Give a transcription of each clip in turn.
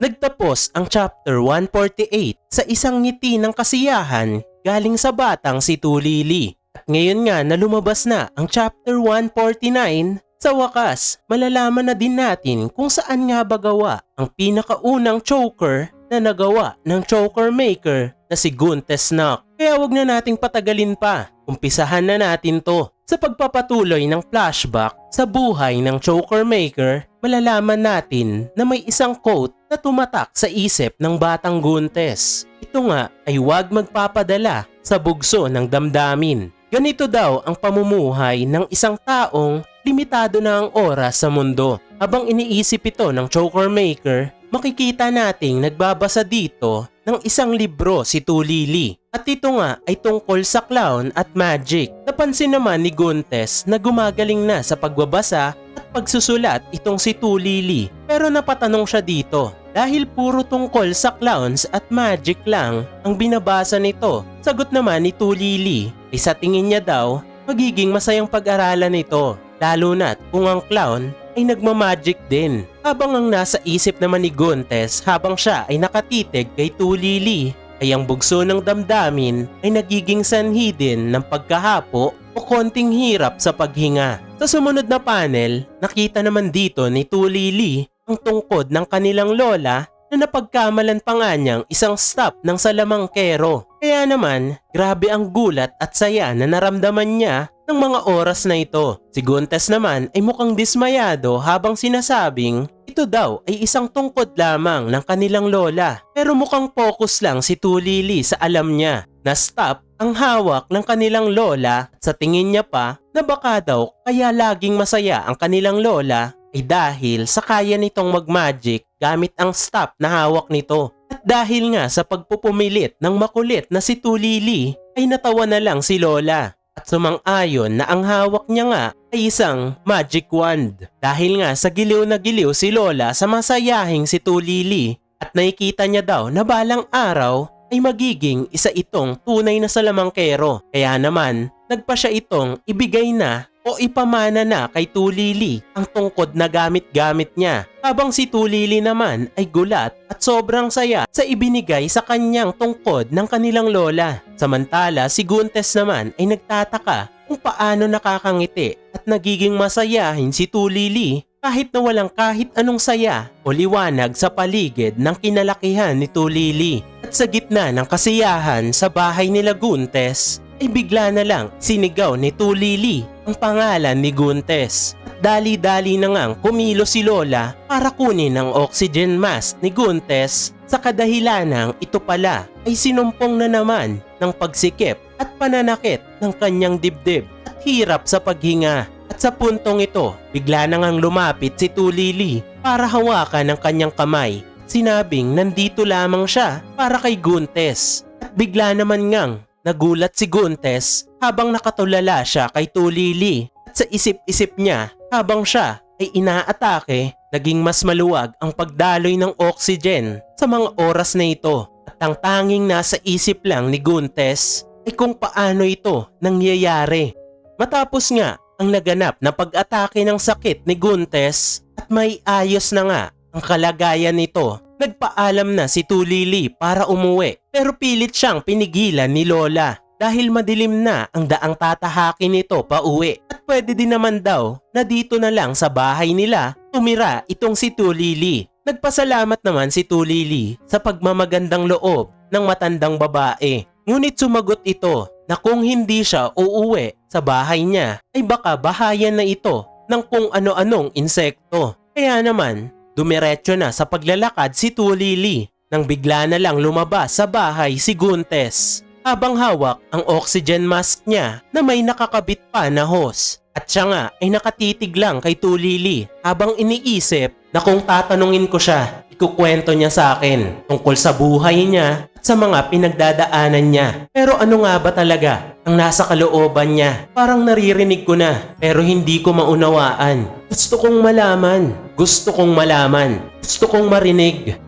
Nagtapos ang chapter 148 sa isang ngiti ng kasiyahan galing sa batang si Tulili. At ngayon nga na lumabas na ang chapter 149, sa wakas, malalaman na din natin kung saan nga ba gawa ang pinakaunang choker na nagawa ng choker maker na si Guntes Knock. Kaya wag na nating patagalin pa. Umpisahan na natin to. Sa pagpapatuloy ng flashback sa buhay ng choker maker, malalaman natin na may isang quote na tumatak sa isip ng batang Guntes. Ito nga ay huwag magpapadala sa bugso ng damdamin. Ganito daw ang pamumuhay ng isang taong limitado na ang oras sa mundo. Habang iniisip ito ng choker maker, makikita nating nagbabasa dito ng isang libro si Tulili. At ito nga ay tungkol sa clown at magic. Napansin naman ni Guntes na gumagaling na sa pagbabasa at pagsusulat itong si Tulili. Pero napatanong siya dito dahil puro tungkol sa clowns at magic lang ang binabasa nito. Sagot naman ni Tulili ay sa tingin niya daw magiging masayang pag-aralan nito. Lalo na't kung ang clown ay nagmamagic din. Habang ang nasa isip naman ni Guntes habang siya ay nakatitig kay Tulili ay ang bugso ng damdamin ay nagiging sanhi din ng pagkahapo o konting hirap sa paghinga. Sa sumunod na panel, nakita naman dito ni Tulili ang tungkod ng kanilang lola na napagkamalan pa nga niyang isang stop ng salamangkero. Kaya naman, grabe ang gulat at saya na naramdaman niya ng mga oras na ito. Si Guntes naman ay mukhang dismayado habang sinasabing ito daw ay isang tungkod lamang ng kanilang lola. Pero mukhang focus lang si Tulili sa alam niya na stop ang hawak ng kanilang lola sa tingin niya pa na baka daw kaya laging masaya ang kanilang lola ay dahil sa kaya nitong magmagic gamit ang stop na hawak nito. At dahil nga sa pagpupumilit ng makulit na si Tulili ay natawa na lang si Lola at sumang-ayon na ang hawak niya nga ay isang magic wand. Dahil nga sa giliw na giliw si Lola sa masayahing si Tulili at nakikita niya daw na balang araw ay magiging isa itong tunay na salamangkero. Kaya naman, nagpa siya itong ibigay na o ipamana na kay Tulili ang tungkod na gamit-gamit niya. Habang si Tulili naman ay gulat at sobrang saya sa ibinigay sa kanyang tungkod ng kanilang lola. Samantala si Guntes naman ay nagtataka kung paano nakakangiti at nagiging masayahin si Tulili kahit na walang kahit anong saya o liwanag sa paligid ng kinalakihan ni Tulili. At sa gitna ng kasiyahan sa bahay nila Guntes, ay bigla na lang sinigaw ni Tulili ang pangalan ni Guntes. Dali-dali na ngang kumilo si Lola para kunin ang oxygen mask ni Guntes sa kadahilanang ito pala ay sinumpong na naman ng pagsikip at pananakit ng kanyang dibdib at hirap sa paghinga. At sa puntong ito, bigla na ngang lumapit si Tulili para hawakan ang kanyang kamay. Sinabing nandito lamang siya para kay Guntes. At bigla naman ngang nagulat si Guntes habang nakatulala siya kay Tulili. At sa isip-isip niya habang siya ay inaatake, naging mas maluwag ang pagdaloy ng oxygen sa mga oras na ito. At ang tanging nasa isip lang ni Guntes ay kung paano ito nangyayari. Matapos nga ang naganap na pag-atake ng sakit ni Guntes at may ayos na nga ang kalagayan nito. Nagpaalam na si Tulili para umuwi pero pilit siyang pinigilan ni Lola dahil madilim na ang daang tatahakin nito pa uwi. At pwede din naman daw na dito na lang sa bahay nila tumira itong si Tulili. Nagpasalamat naman si Tulili sa pagmamagandang loob ng matandang babae. Ngunit sumagot ito na kung hindi siya uuwi sa bahay niya ay baka bahayan na ito ng kung ano-anong insekto. Kaya naman, dumiretso na sa paglalakad si Tulili nang bigla na lang lumabas sa bahay si Guntes habang hawak ang oxygen mask niya na may nakakabit pa na hose. At siya nga ay nakatitig lang kay Tulili habang iniisip na kung tatanungin ko siya, ikukwento niya sa akin tungkol sa buhay niya at sa mga pinagdadaanan niya. Pero ano nga ba talaga ang nasa kalooban niya? Parang naririnig ko na pero hindi ko maunawaan. Gusto kong malaman. Gusto kong malaman. Gusto kong marinig.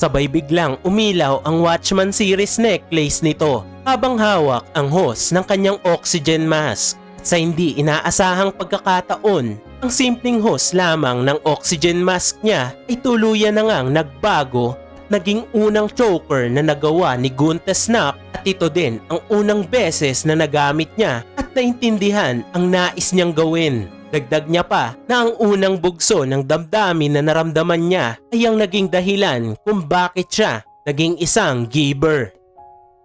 Sabay biglang umilaw ang Watchman series necklace nito habang hawak ang hose ng kanyang oxygen mask. Sa hindi inaasahang pagkakataon ang simpleng hose lamang ng oxygen mask niya ay tuluyan na ngang nagbago naging unang choker na nagawa ni Gunther Snap at ito din ang unang beses na nagamit niya at naintindihan ang nais niyang gawin. Dagdag niya pa na ang unang bugso ng damdamin na naramdaman niya ay ang naging dahilan kung bakit siya naging isang giver.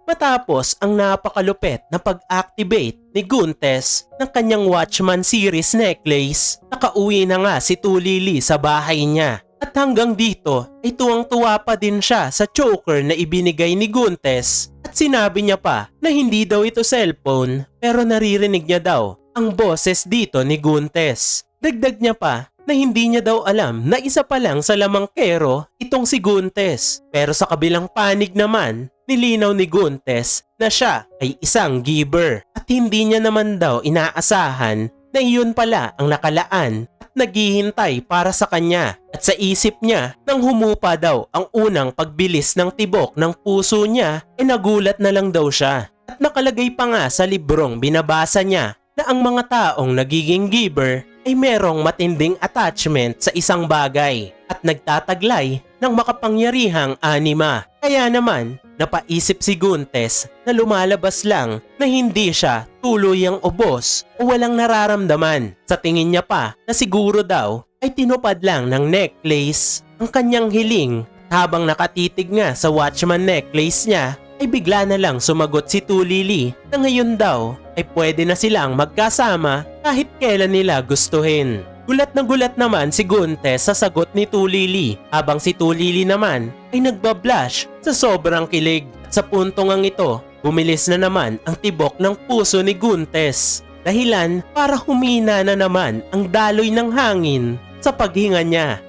Matapos ang napakalupet na pag-activate ni Guntes ng kanyang Watchman series necklace, nakauwi na nga si Tulili sa bahay niya. At hanggang dito ay tuwang-tuwa pa din siya sa choker na ibinigay ni Guntes at sinabi niya pa na hindi daw ito cellphone pero naririnig niya daw ang boses dito ni Guntes. Dagdag niya pa na hindi niya daw alam na isa pa lang sa lamangkero itong si Guntes. Pero sa kabilang panig naman, nilinaw ni Guntes na siya ay isang giver at hindi niya naman daw inaasahan na iyon pala ang nakalaan at naghihintay para sa kanya. At sa isip niya, nang humupa daw ang unang pagbilis ng tibok ng puso niya, e nagulat na lang daw siya. At nakalagay pa nga sa librong binabasa niya na ang mga taong nagiging giver ay merong matinding attachment sa isang bagay at nagtataglay ng makapangyarihang anima. Kaya naman, napaisip si Guntes na lumalabas lang na hindi siya tuluyang ubos o walang nararamdaman. Sa tingin niya pa na siguro daw ay tinupad lang ng necklace ang kanyang hiling habang nakatitig nga sa watchman necklace niya ay bigla na lang sumagot si Tulili na ngayon daw ay pwede na silang magkasama kahit kailan nila gustuhin. Gulat na gulat naman si Gunte sa sagot ni Tulili habang si Tulili naman ay nagbablush sa sobrang kilig. Sa puntong ang ito, bumilis na naman ang tibok ng puso ni Guntes. Dahilan para humina na naman ang daloy ng hangin sa paghinga niya.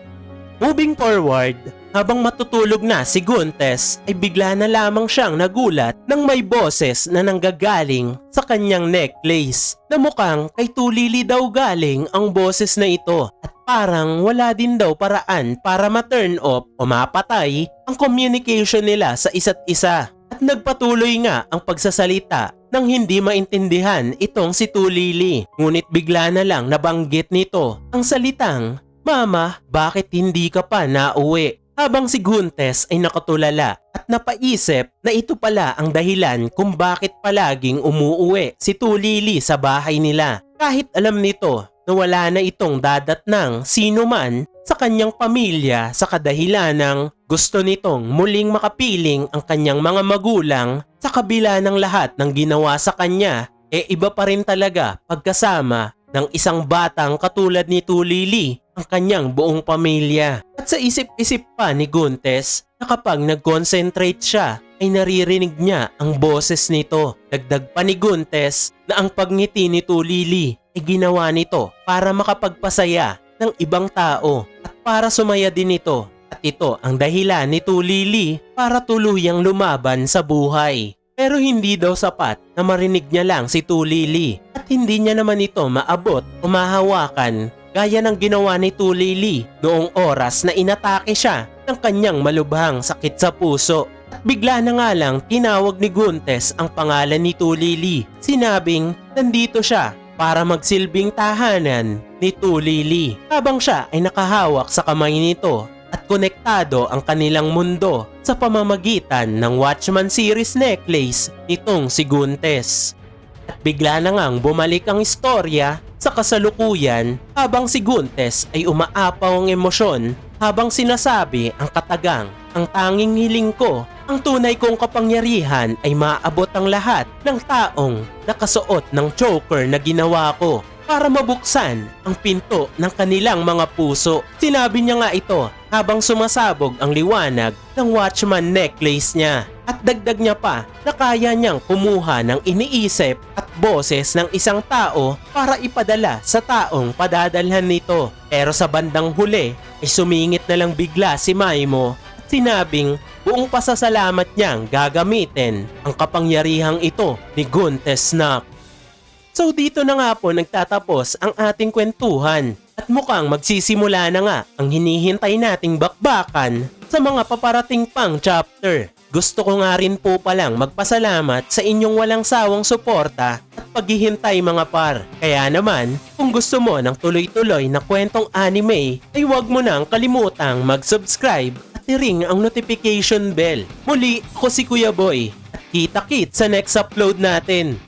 Moving forward, habang matutulog na si Guntes ay bigla na lamang siyang nagulat nang may boses na nanggagaling sa kanyang necklace na mukhang kay Tulili daw galing ang boses na ito at parang wala din daw paraan para ma-turn off o mapatay ang communication nila sa isa't isa at nagpatuloy nga ang pagsasalita nang hindi maintindihan itong si Tulili. Ngunit bigla na lang nabanggit nito ang salitang Mama, bakit hindi ka pa nauwi? Habang si Guntes ay nakatulala at napaisip na ito pala ang dahilan kung bakit palaging umuuwi si Tulili sa bahay nila. Kahit alam nito na wala na itong dadat ng sino man sa kanyang pamilya sa kadahilan ng gusto nitong muling makapiling ang kanyang mga magulang sa kabila ng lahat ng ginawa sa kanya, e iba pa rin talaga pagkasama ng isang batang katulad ni Tulili ang kanyang buong pamilya. At sa isip-isip pa ni Guntes na kapag nag-concentrate siya ay naririnig niya ang boses nito. Dagdag pa ni Guntes na ang pagngiti ni Tulili ay ginawa nito para makapagpasaya ng ibang tao at para sumaya din ito. At ito ang dahilan ni Tulili para tuluyang lumaban sa buhay. Pero hindi daw sapat na marinig niya lang si Tulili at hindi niya naman ito maabot o mahawakan gaya ng ginawa ni Tulili noong oras na inatake siya ng kanyang malubhang sakit sa puso. At bigla na nga lang tinawag ni Guntes ang pangalan ni Tulili. Sinabing nandito siya para magsilbing tahanan ni Tulili habang siya ay nakahawak sa kamay nito at konektado ang kanilang mundo sa pamamagitan ng Watchman series necklace nitong si Guntes. At bigla na ngang bumalik ang istorya sa kasalukuyan habang si Guntes ay umaapaw ang emosyon habang sinasabi ang katagang ang tanging hiling ko ang tunay kong kapangyarihan ay maabot ang lahat ng taong nakasuot ng choker na ginawa ko para mabuksan ang pinto ng kanilang mga puso. Sinabi niya nga ito habang sumasabog ang liwanag ng watchman necklace niya. At dagdag niya pa na kaya niyang kumuha ng iniisip at boses ng isang tao para ipadala sa taong padadalhan nito. Pero sa bandang huli ay sumingit na lang bigla si Maimo at sinabing buong pasasalamat niyang gagamitin ang kapangyarihang ito ni Guntes Snap. So dito na nga po nagtatapos ang ating kwentuhan at mukhang magsisimula na nga ang hinihintay nating bakbakan sa mga paparating pang chapter. Gusto ko nga rin po palang magpasalamat sa inyong walang sawang suporta at paghihintay mga par. Kaya naman, kung gusto mo ng tuloy-tuloy na kwentong anime, ay huwag mo nang kalimutang mag-subscribe at i-ring ang notification bell. Muli, ako si Kuya Boy. At kita-kit sa next upload natin.